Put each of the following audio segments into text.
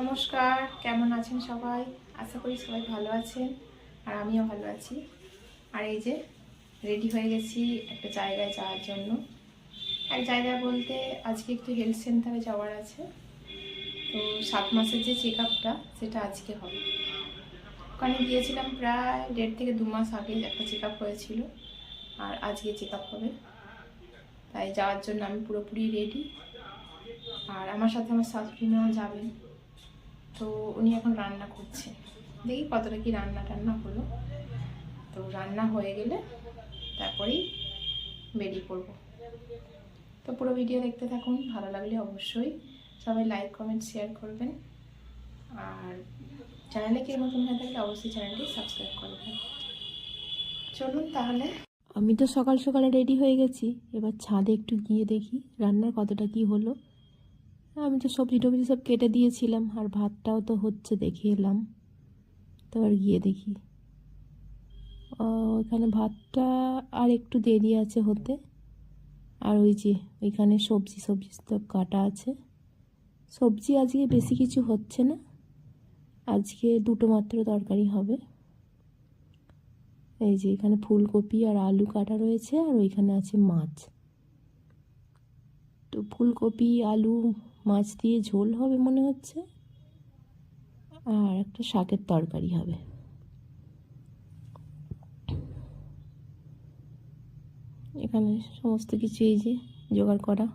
নমস্কার, কেমন আছেন সবাই? আশা করি সবাই ভালো আছেন, আর আমিও ভালো আছি। আর এই যে রেডি হয়ে গেছি একটা জায়গায় যাওয়ার জন্য। এক জায়গায় বলতে আজকে একটু হেলথ সেন্টারে যাওয়ার আছে। তো সাত মাসের যে চেক আপটা সেটা আজকে হবে। ওখানে গিয়েছিলাম প্রায় দেড় থেকে দু মাস আগে একটা চেক আপ হয়েছিল, আর আজকে চেক আপ হবে। তাই যাওয়ার জন্য আমি পুরোপুরি রেডি আর আমার সাথে আমার শাশুড়ি মাও যাবেন। তো উনি এখন রান্না করছে। দেখি কতটা কি রান্না টান্না হলো। তো রান্না হয়ে গেলে তারপরেই বেরিয়ে পড়ব। তো পুরো ভিডিও দেখতে থাকুন, ভালো লাগলে অবশ্যই সবাই লাইক কমেন্ট শেয়ার করবেন। আর চ্যানেলে কেউ নতুন হয়ে থাকলে অবশ্যই চ্যানেলটি সাবস্ক্রাইব করবেন চলুন তাহলে। আমি তো সকাল সকালে রেডি হয়ে গেছি। এবার ছাদে একটু গিয়ে দেখি রান্নার কতটা কি হলো। আমি তো সবজি টবজি সব কেটে দিয়েছিলাম, আর ভাতটাও তো হচ্ছে দেখে এলাম। তো আর গিয়ে দেখি। ওইখানে ভাতটা আর একটু দেরি আছে হতে। আর ওই যে ওইখানে সবজি সবজি সব কাটা আছে। সবজি আজকে বেশি কিছু হচ্ছে না। আজকে দুটো মাত্র তরকারি হবে। এই যে, এখানে ফুলকপি আর আলু কাটা রয়েছে, আর ওইখানে আছে মাছ। তো ফুলকপি, আলু, মাছ দিয়ে ঝোল হবে মনে হচ্ছে। আর একটা শাকের তরকারি হবে। এখানে সমস্ত কিছু এই যে জোগাড় করা।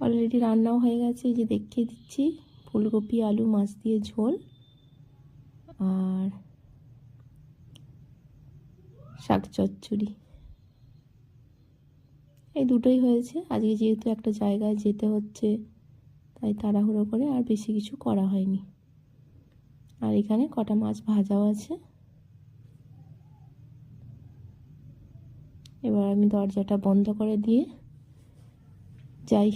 অলরেডি রান্নাও হয়ে গেছে, এই যে দেখিয়ে দিচ্ছি। ফুলকপি, আলু, মাছ দিয়ে ঝোল। আর শাক চচ্চড়ি। এই দুটোই হয়েছে। আজকে যেহেতু একটা জায়গায় যেতে হচ্ছে, তাই তাড়াহুড়ো করে আর বেশি কিছু করা হয়নি। আর এখানে কটা মাছ ভাজাও আছে। এবার আমি দরজাটা বন্ধ করে দিয়ে যাই।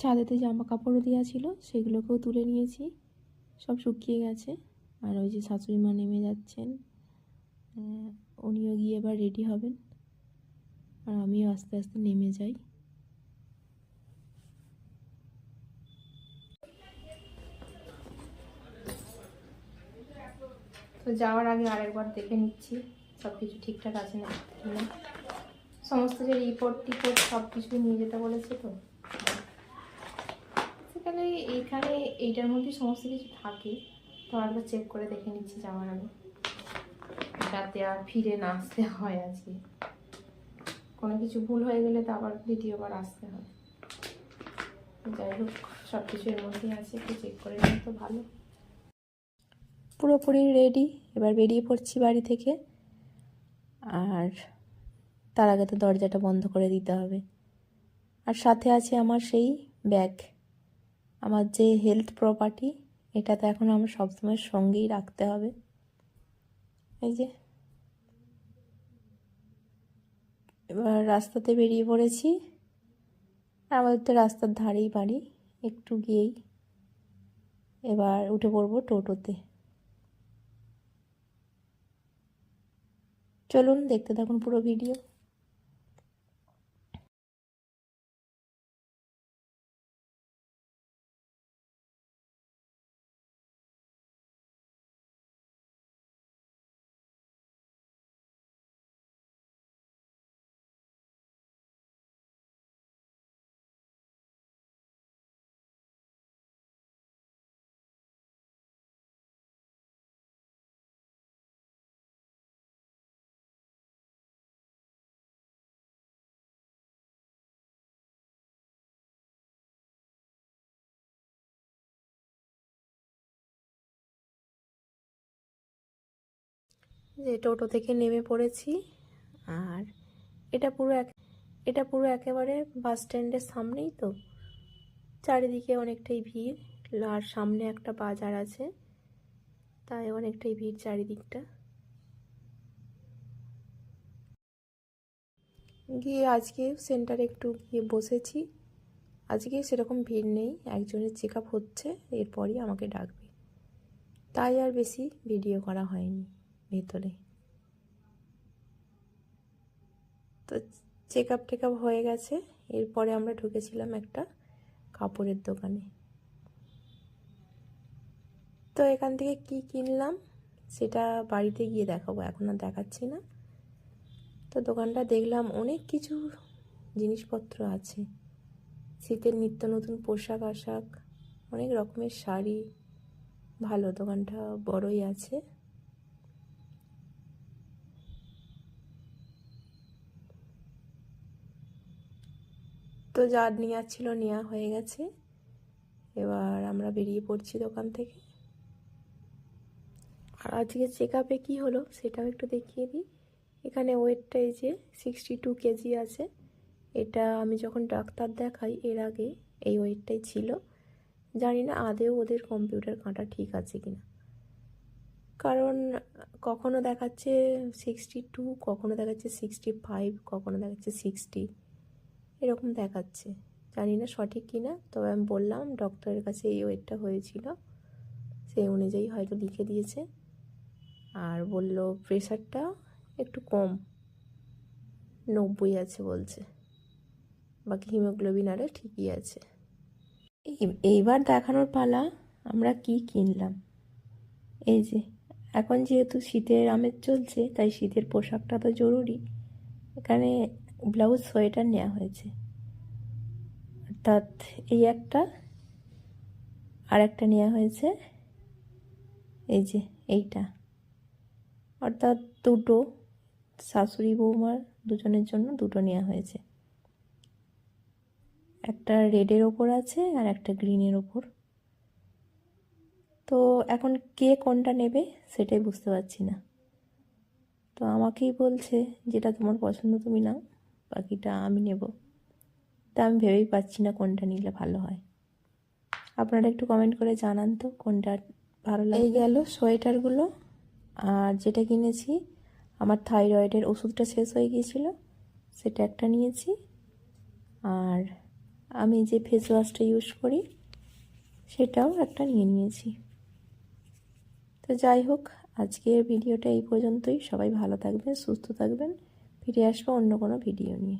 ছাদেতে জামা কাপড়ও দেওয়া ছিল, সেগুলোকেও তুলে নিয়েছি। সব শুকিয়ে গেছে। আর ওই যে শাশুড়ি মা নেমে যাচ্ছেন। উনিও গিয়ে এবার রেডি হবেন। আর আমিও আস্তে আস্তে নেমে যাই। তো যাওয়ার আগে আরেকবার দেখে নিচ্ছি সব কিছু ঠিকঠাক আছে না? সমস্ত যে রিপোর্ট টিপোর্ট সব কিছু নিয়ে যেতে বলেছে তো? সেখানে এইখানে এইটার মধ্যে সমস্ত কিছু থাকে। তো আরেকবার চেক করে দেখে নিচ্ছি যাওয়ার আগে যাতে আর ফিরে না আসতে হয় আজকে। কোনো কিছু ভুল হয়ে গেলে তো আবার দ্বিতীয়বার আসতে হয়। যাই হোক সব কিছু এর মধ্যেই আছে, একটু চেক করে নিলে তো ভালো। পুরোপুরি রেডি এবার বেরিয়ে পড়ছি বাড়ি থেকে। আর তার আগে তো দরজাটা বন্ধ করে দিতে হবে। আর সাথে আছে আমার সেই ব্যাগ আমার যে হেলথ প্রপার্টি এটা তো এখন আমার সবসময় সঙ্গেই রাখতে হবে। এই যে। এবার রাস্তাতে বেরিয়ে পড়েছি। আমাদের তো রাস্তার ধারেই বাড়ি, একটু গিয়েই। এবার উঠে পড়ব টোটোতে। চলুন দেখতে থাকুন পুরো ভিডিও যে টোটো থেকে নেমে পড়েছি। আর এটা পুরো এক, এটা পুরো একেবারে বাস স্ট্যান্ডের সামনেই তো। চারিদিকে অনেকটাই ভিড় আর সামনে একটা বাজার আছে। তাই অনেকটাই ভিড় চারিদিকটা। গিয়ে আজকে সেন্টারে একটু গিয়ে বসেছি। আজকে সেরকম ভিড় নেই, একজনের চেক আপ হচ্ছে, এরপরই আমাকে ডাকবে। তাই আর বেশি ভিডিও করা হয়নি। ভেতরে। তো চেক আপ টেক আপ হয়ে গেছে। এরপরে আমরা ঢুকেছিলাম একটা কাপড়ের দোকানে। তো এখান থেকে কি কিনলাম সেটা বাড়িতে গিয়ে দেখাবো, এখন আর দেখাচ্ছি না। তো দোকানটা দেখলাম অনেক কিছু জিনিসপত্র আছে। শীতের নিত্য নতুন পোশাক আশাক, অনেক রকমের শাড়ি, ভালো দোকানটা বড়ই আছে। তো যা নেওয়ার ছিল নেওয়া হয়ে গেছে। এবার আমরা বেরিয়ে পড়ছি দোকান থেকে। আর আজকে চেক আপে কী হলো সেটাও একটু দেখিয়ে দিই। এখানে ওয়েটটা এই যে সিক্সটি টু কেজি আছে। এটা আমি যখন ডাক্তার দেখাই, এর আগে এই ওয়েটটাই ছিল। জানি না আদেও ওদের কম্পিউটার কাঁটা ঠিক আছে কি না কারণ কখনো দেখাচ্ছে সিক্সটি টু কখনো দেখাচ্ছে সিক্সটি ফাইভ কখনো দেখাচ্ছে সিক্সটি এরকম দেখাচ্ছে। জানি না সঠিক কি না, তবে আমি বললাম ডক্টরের কাছে এই ওয়েটটা হয়েছিল। সেই অনুযায়ী হয়তো লিখে দিয়েছে। আর বলল প্রেশারটা একটু কম। নব্বই আছে বলছে। বাকি হিমোগ্লোবিন আরে ঠিকই আছে। এই- এইবার দেখানোর পালা আমরা কি কিনলাম? এই যে, এখন যেহেতু শীতের আমেজ চলছে, তাই শীতের পোশাকটা তো জরুরি। এখানে ব্লাউজ সোয়েটার নেওয়া হয়েছে। অর্থাৎ এই একটা, আর একটা নেওয়া হয়েছে, এই যে এইটা। অর্থাৎ দুটো শাশুড়ি বৌমার দুজনের জন্য দুটো নেওয়া হয়েছে। একটা রেডের ওপর আছে আর একটা গ্রিনের ওপর। তো এখন কে কোনটা নেবে সেটাই বুঝতে পারছি না। তো আমাকেই বলছে, যেটা তোমার পছন্দ তুমি নাও। বাকিটা আমি নেব। তা আমি ভেবেই পাচ্ছি না কোনটা নিলে ভালো হয়। আপনারা একটু কমেন্ট করে জানান তো কোনটা ভালো লাগে গেল সোয়েটারগুলো। আর যেটা কিনেছি, আমার থাইরয়েডের ওষুধটা শেষ হয়ে গিয়েছিল, সেটা একটা নিয়েছি। আর আমি যে ফেস ওয়াশটা ইউজ করি, সেটাও একটা নিয়ে নিয়েছি। তো যাই হোক, আজকের ভিডিওটা এই পর্যন্তই। সবাই ভালো থাকবেন, সুস্থ থাকবেন। ফিরে আসব অন্য কোনো ভিডিও নিয়ে।